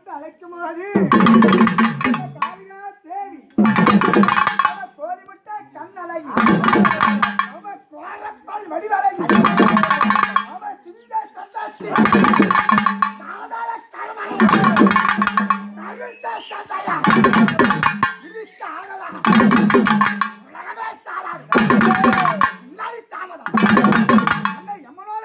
கூப்பிட்டு அழைக்கும் போது காளியா தேவி அவ கோழிமுட்டை கண்ணழகி அவ கோரப்பால் வடிவழகி அவ சிங்க சாதார கருமணி ஆகலா உலகமே தாளாது. முன்னாடி தாமதம். அன்னை எம்மனோட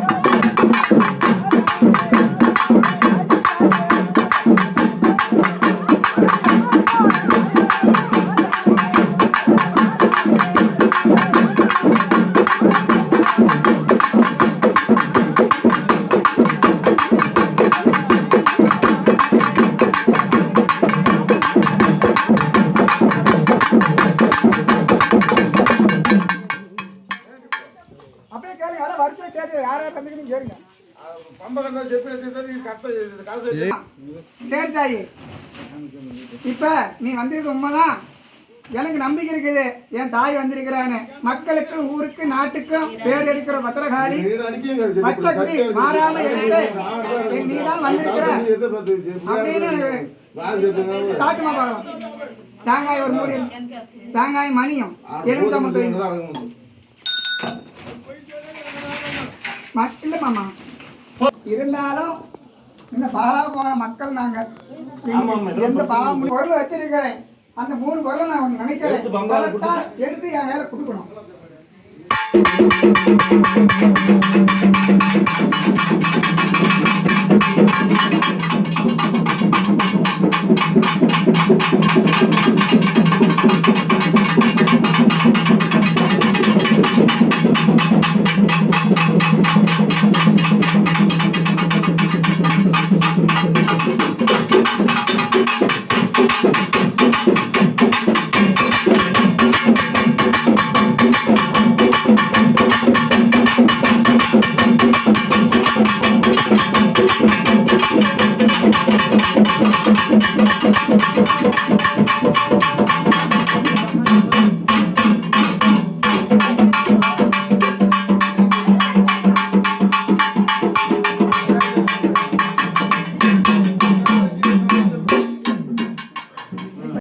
தாயே அப்படியே கேட்டு யார் யார் தம்பிக்கணும் கேளுங்க பம்பகண்டா చెప్పి கத்த காசு சரி தாயி இப்ப நீ வந்தது உண்மைதான் எனக்கு நம்பிக்கை இருக்குது என் தாய் வந்திருக்கிறான்னு மக்களுக்கு ஊருக்கு நாட்டுக்கும் பேர் எடுக்கிற பத்திரகாளி பச்சைக்குடி மாறாம எடுத்து நீ தான் வந்திருக்கிற அப்படின்னு எனக்கு காட்டுமா பார்க்கலாம் தேங்காய் ஒரு மூடி தேங்காய் மணியும் எலுமிச்சம்பழத்தையும் இல்லை மாமா. இருந்தாலும் இந்த பாலா போன மக்கள் நாங்கள் எந்த பாவம் பொருள் வச்சிருக்கிறேன். அந்த மூணு பொருளை நான் நினைக்கிறேன். எடுத்து என் மேல கொடுக்கணும்.